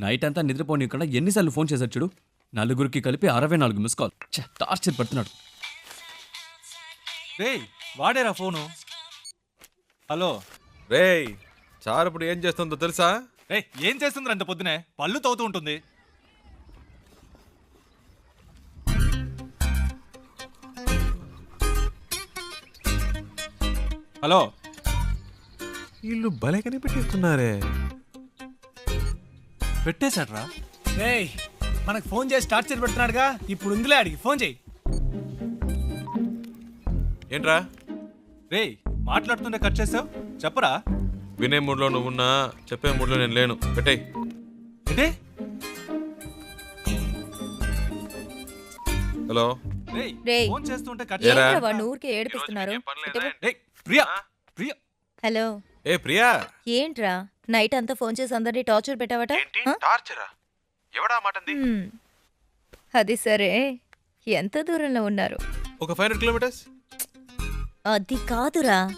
Night అంతా నిద్రపోనీయకుండా ఎన్నిసార్లు phone చేశాడు చూడు? నలుగురికి కలిపి అరవై నాలుగు మిస్ కాల్. టార్చర్ పడుతున్నాడు. రేయ్ వాడేరా ఫోను? హలో. రేయ్ చారు ఇప్పుడు ఏం చేస్తుందో తెలుసా? రేయ్ ఏం చేస్తుంది అంత పొద్దునే? పళ్ళు తవ్వుతూ ఉంటుంది. హలో. వీళ్ళు భలే కనిపెట్టిస్తున్నారే. పెట్టేశాడ్రా. రేయ్ మనకు ఫోన్ చేసి టార్చర్ పెడుతున్నాడుగా. ఇప్పుడు ఉందిలే అడిగి ఫోన్ చేయి. ఏంట్రా? రేయ్ మాట్లాడుతుంటే కట్ చేసావు? చెప్పరా? వినే మూడ్లో నువ్వున్నా చెప్పే మూడ్లో నేను లేను. పెట్టేయ్. ఏంటి? హలో. రేయ్ రేయ్. ఫోన్ చేస్తుంటే కట్ ఏరా? ఏంట్రా వాడిని ఊరికే ఏడిపిస్తున్నారు? ఇటు- రేయ్ ప్రియా ప్రియా. హలో. ఏ ప్రియా. ఏంట్రా? నైట్ అంతా ఫోన్ చేసి అందరినీ టార్చర్ పెట్టావట? టార్చరా? ఎవడా మాటంది? హ్మ్. అది సరే. ఎంత దూరంలో ఉన్నారు? ఒక ఫైవ్ హండ్రెడ్ కిలోమీటర్స్? అది కాదురా.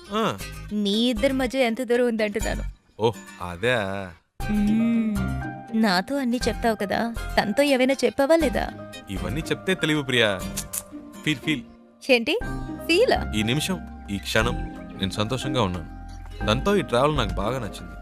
మీ ఇద్దరి మధ్య ఎంత దూరం ఉందంటున్నాను. ఓ అదే. మ్మ్. నాతో అన్నీ చెప్తావు కదా. తనతో ఏవైనా చెప్పావా లేదా? ఇవన్నీ చెప్తే తెలివి ప్రియా. Feel feel. ఏంటి? ఫీలా? ఈ నిమిషం ఈ క్షణం నేను సంతోషంగా ఉన్నాను. దాంతో ఈ ట్రావెల్ నాకు బాగా నచ్చింది.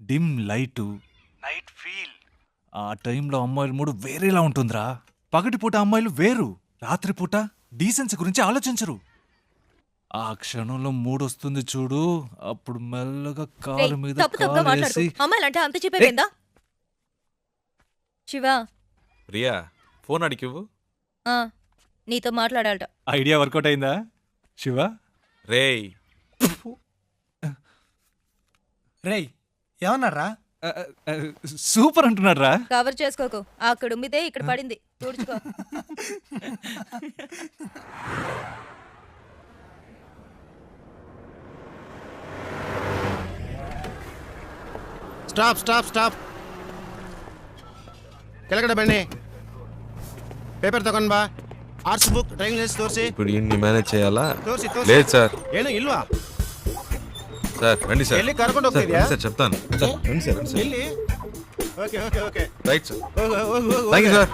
dim light. Night feel. ఆ టైంలో అమ్మాయిల మూడు వేరేలా ఉంటుందిరా. పగటిపూట అమ్మాయిలు వేరు రాత్రిపూట డీసెన్సీ గురించి ఆలోచించరు. ఆ క్షణంలో మూడు వస్తుంది చూడు అప్పుడు మెల్లగా కాలు మీద అమ్మాయిలంటే అంత చెప్పేపోయిందా శివ. ప్రియా ఫోన్ అడిగివ్వు ఆ, నీతో మాట్లాడాలట. ఐడియా వర్కౌట్ అయిందా? శివ? రేయ్. రేయ్ ఏమన్నారా? సూపర్ అంటున్నారా కవర్ చేసుకోకు. అక్కడ ఉమ్మితే ఇక్కడ పడింది. తుడుచుకో. Stop stop stop. కెలకడ బండి. పేపర్ తಗೊಂಡು బా. ఆర్ట్స్ బుక్ డ్రైవింగ్ లైసెన్స్ తోర్సి ఇప్పుడు ఇన్ని మేనేజ్ చేయాలా? తోర్సి తోర్సి లేదు సార్. ఏను ఇల్వా సార్ రండి సార్. వెళ్ళి కరకుండా సార్ రండి సార్ చెప్తాను. సార్ సార్ వెళ్ళి. Okay okay okay. Right sir. Thank sir.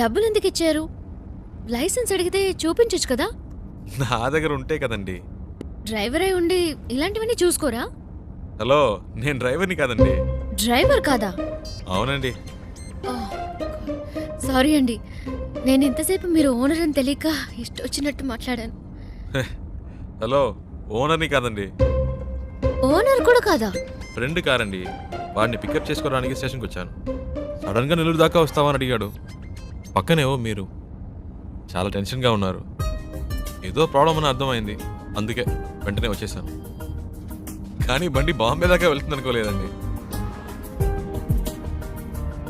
డబ్బులు ఎందుకు ఇచ్చారు? లైసెన్స్ అడిగితే చూపించొచ్చు కదా? నా దగ్గర ఉంటే కదండి. డ్రైవర్ అయి ఉండి ఇలాంటివన్నీ చూసుకోరా? హలో నేను డ్రైవర్ని కాదండి. డ్రైవర్ కాదా? అవునండి. సారీ అండి. నేను ఇంతసేపు మీరు ఓనర్ అని తెలియక ఇష్టం వచ్చినట్టు మాట్లాడాను. హలో ఓనర్ని కాదండి. ఓనర్ కూడా కాదా? ఫ్రెండ్ కారండి. వాడిని పికప్ చేసుకోవడానికి స్టేషన్కి వచ్చాను. సడన్గా నెల్లూరు దాకా వస్తావని అడిగాడు. పక్కనేవో మీరు. చాలా టెన్షన్గా ఉన్నారు. ఏదో ప్రాబ్లం అని అర్థమైంది. అందుకే వెంటనే వచ్చేసాను. కానీ బండి బాంబే దాకా వెళ్తుంది అనుకోలేదండి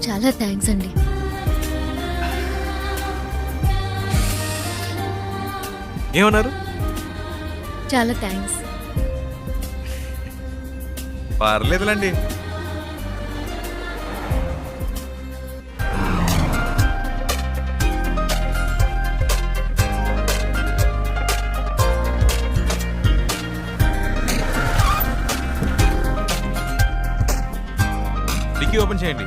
చాలా థ్యాంక్స్ అండి. ఏమన్నారు? చాలా థ్యాంక్స్ పర్లేదులండి. డిక్కీ ఓపెన్ చేయండి.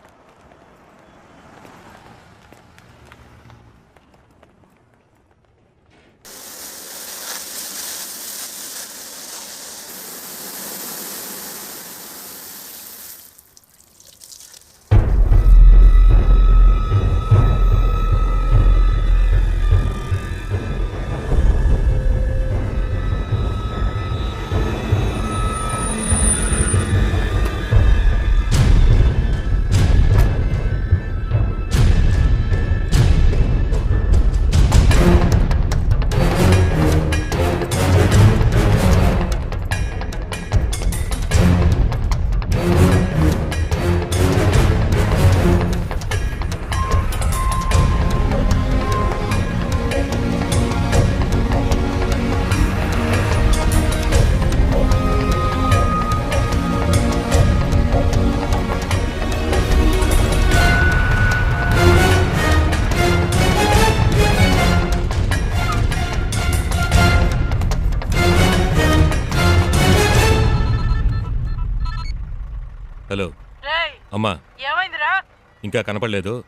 అమ్మా. ఏమైందిరా? ఇంకా కనపడలేదు.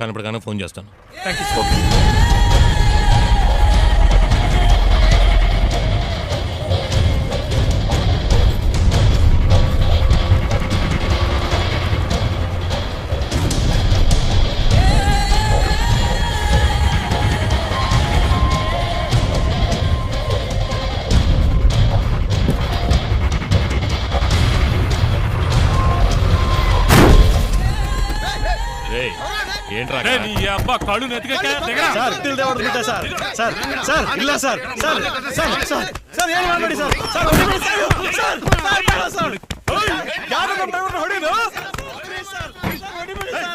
కనపడగానే ఫోన్ చేస్తాను. ఏంట్రా అక్క? కళ్ళు సార్ తిల్ దేవడుకుంటా సార్ సార్ సార్ ಇಲ್ಲ sir sir sir sir sir ಏನು ಮಾಡಬೇಡಿ ಸರ್ ಸರ್ ಹೊಡಿಬೇಡಿ ಸರ್ ಸರ್ ಸರ್ ಬೇಡ ಸರ್ ಯಾರು ನಮ್ಮ ಡ್ರೈವರ್ ಹೊಡಿದು ಸರ್ ಹೊಡಿಬೇಡಿ ಸರ್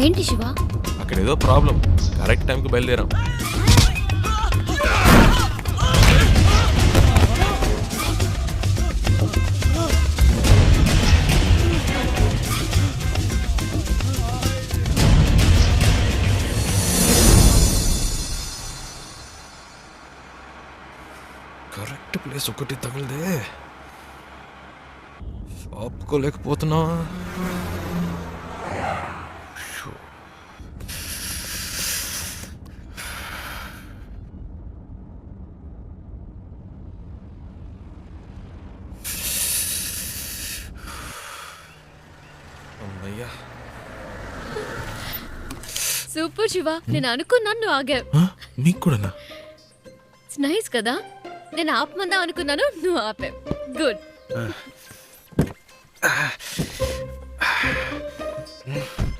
ఏంటి శివ అక్కడ ఏదో ప్రాబ్లం. కరెక్ట్ టైంకి బయలుదేరాం. కరెక్ట్ ప్లేస్ ఒకటి తగిలిదే ఆపుకోలేకపోతున్నా సూపర్ శివ నేను అనుకున్నాను నువ్వు ఆగావు. ఆ, నీకు కూడానా? ఇట్స్ నైస్ కదా. నేను ఆపమందాం అనుకున్నాను నువ్వు ఆపావు. గుడ్ శివ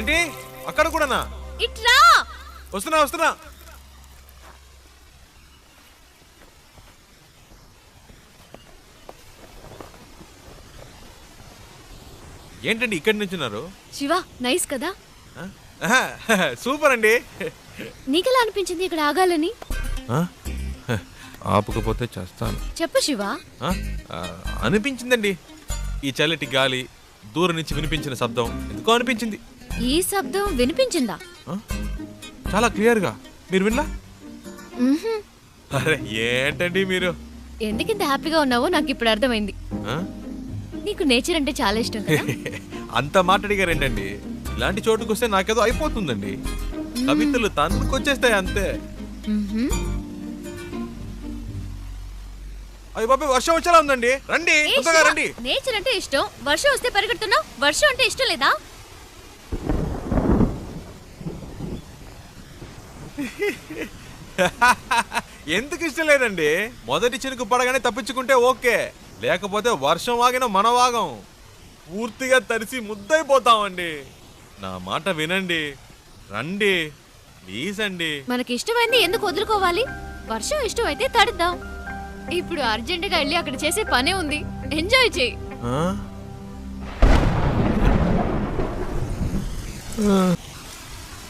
ఏంటి? అక్కడ కూడానా? ఇట్లా. వస్తున్నా వస్తున్నా. ఏంటండి ఇక్కడి నుంచున్నారు శివ నైస్ కదా? సూపర్ అండి. నీకెలా అనిపించింది ఇక్కడ ఆగాలని? ఆ? ఆపకపోతే చేస్తాను. చెప్పు శివ. అనిపించిందండి. ఈ చల్లటి గాలి దూరం నుంచి వినిపించిన శబ్దం ఎందుకో అనిపించింది. ఈ శబ్దం వినిపించిందా? చాలా క్లియర్గా. మీరు విన్నా. అరే ఏంటండి మీరు? ఎందుకింత హ్యాపీగా ఉన్నావో నాకు ఇప్పుడు అర్థమైంది. ఆ? నీకు నేచర్ అంటే చాలా ఇష్టం అంత మాట్లాడిగారేంటండి ఇలాంటి చోటుకు వస్తే నాకేదో అయిపోతుందండి. కవితలు అంతే. మ్హూ. అయ్యి బాబాయ్ వర్షం వచ్చేలా ఉందండి. రండి రండి. నేచర్ అంటే ఇష్టం. వర్షం వస్తే పరిగెడుతున్నావు? వర్షం అంటే ఇష్టం లేదా? ఎందుకు ఇష్టం లేదండి? మొదటి చినుకు పడగానే తప్పించుకుంటే ఓకే. లేకపోతే వర్షం వాగిన మన వాగం. పూర్తిగా తడిసి ముద్దైపోతామండి నా మాట వినండి. రండి. ప్లీజ్ అండి మనకి ఇష్టమైంది ఎందుకు వదులుకోవాలి? వర్షం ఇష్టం అయితే తడుద్దాం. ఇప్పుడు అర్జెంటుగా వెళ్ళి అక్కడ చేసే పనే ఉంది. ఎంజాయ్ చేయి.